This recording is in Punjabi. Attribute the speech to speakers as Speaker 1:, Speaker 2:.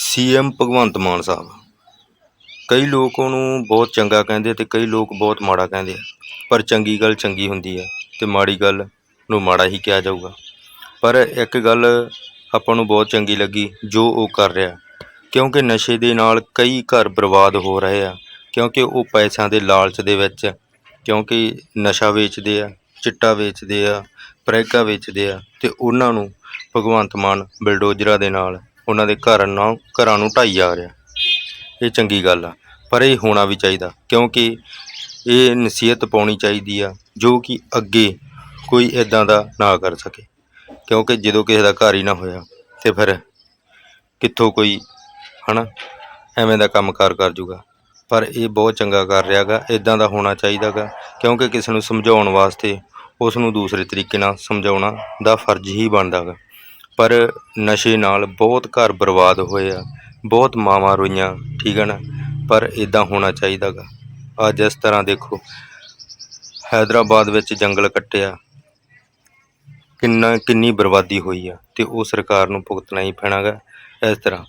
Speaker 1: ਸੀਐਮ ਭਗਵੰਤ ਮਾਨ ਸਾਹਿਬ। ਕਈ ਲੋਕ ਉਹਨੂੰ ਬਹੁਤ ਚੰਗਾ ਕਹਿੰਦੇ ਤੇ ਕਈ ਲੋਕ ਬਹੁਤ ਮਾੜਾ ਕਹਿੰਦੇ ਆ। ਪਰ ਚੰਗੀ ਗੱਲ ਚੰਗੀ ਹੁੰਦੀ ਹੈ ਤੇ ਮਾੜੀ ਗੱਲ ਨੂੰ ਮਾੜਾ ਹੀ ਕਿਹਾ ਜਾਊਗਾ। ਪਰ ਇੱਕ ਗੱਲ ਆਪਾਂ ਨੂੰ ਬਹੁਤ ਚੰਗੀ ਲੱਗੀ, ਜੋ ਉਹ ਕਰ ਰਿਹਾ। ਕਿਉਂਕਿ ਨਸ਼ੇ ਦੇ ਨਾਲ ਕਈ ਘਰ ਬਰਬਾਦ ਹੋ ਰਹੇ ਆ। ਕਿਉਂਕਿ ਉਹ ਪੈਸਿਆਂ ਦੇ ਲਾਲਚ ਦੇ ਵਿੱਚ ਕਿਉਂਕਿ ਨਸ਼ਾ ਵੇਚਦੇ ਆ, ਚਿੱਟਾ ਵੇਚਦੇ ਆ, ਪ੍ਰੈਗਾ ਵੇਚਦੇ ਆ ਤੇ ਉਹਨਾਂ ਨੂੰ ਭਗਵੰਤ ਮਾਨ ਬਲਡੋਜ਼ਰਾਂ ਦੇ ਨਾਲ ਉਹਨਾਂ ਦੇ ਘਰ ਨੂੰ ਘਰਾਂ ਨੂੰ ਢਾਈ ਜਾ ਰਿਹਾ। ਇਹ ਚੰਗੀ ਗੱਲ ਆ, ਪਰ ਇਹ ਹੋਣਾ ਵੀ ਚਾਹੀਦਾ, ਕਿਉਂਕਿ ਇਹ ਨਸੀਹਤ ਪਾਉਣੀ ਚਾਹੀਦੀ ਆ, ਜੋ ਕਿ ਅੱਗੇ ਕੋਈ ਇਦਾਂ ਦਾ ਨਾ ਕਰ ਸਕੇ। ਕਿਉਂਕਿ ਜਦੋਂ ਕਿਸੇ ਦਾ ਘਰ ਹੀ ਨਾ ਹੋਇਆ, ਤੇ ਫਿਰ ਕਿੱਥੋਂ ਕੋਈ, ਹਨਾ, ਐਵੇਂ ਦਾ ਕੰਮਕਾਰ ਕਰ ਜੂਗਾ। ਪਰ ਇਹ ਬਹੁਤ ਚੰਗਾ ਕਰ ਰਿਹਾ ਗਾ ਇਦਾਂ ਦਾ ਹੋਣਾ ਚਾਹੀਦਾ ਗਾ, ਕਿਉਂਕਿ ਕਿਸੇ ਨੂੰ ਸਮਝਾਉਣ ਵਾਸਤੇ ਉਸ ਨੂੰ ਦੂਸਰੇ ਤਰੀਕੇ ਨਾਲ ਸਮਝਾਉਣਾ ਦਾ ਫਰਜ਼ ਹੀ ਬਣਦਾ ਗਾ। ਪਰ ਨਸ਼ੇ ਨਾਲ ਬਹੁਤ ਘਰ ਬਰਬਾਦ ਹੋਏ ਆ। ਬਹੁਤ ਮਾਵਾਂ ਰੋਈਆਂ, ਠੀਕ ਹੈ ਨਾ? ਪਰ ਇਦਾਂ ਹੋਣਾ ਚਾਹੀਦਾ ਗਾ ਅੱਜ ਇਸ ਤਰ੍ਹਾਂ ਦੇਖੋ, ਹੈਦਰਾਬਾਦ ਵਿੱਚ ਜੰਗਲ ਕੱਟਿਆ। ਕਿੰਨਾ, ਕਿੰਨੀ ਬਰਬਾਦੀ ਹੋਈ ਆ ਤੇ ਉਹ ਸਰਕਾਰ ਨੂੰ ਭੁਗਤਣਾ ਹੀ ਪੈਣਾ ਗਾ ਇਸ ਤਰ੍ਹਾਂ।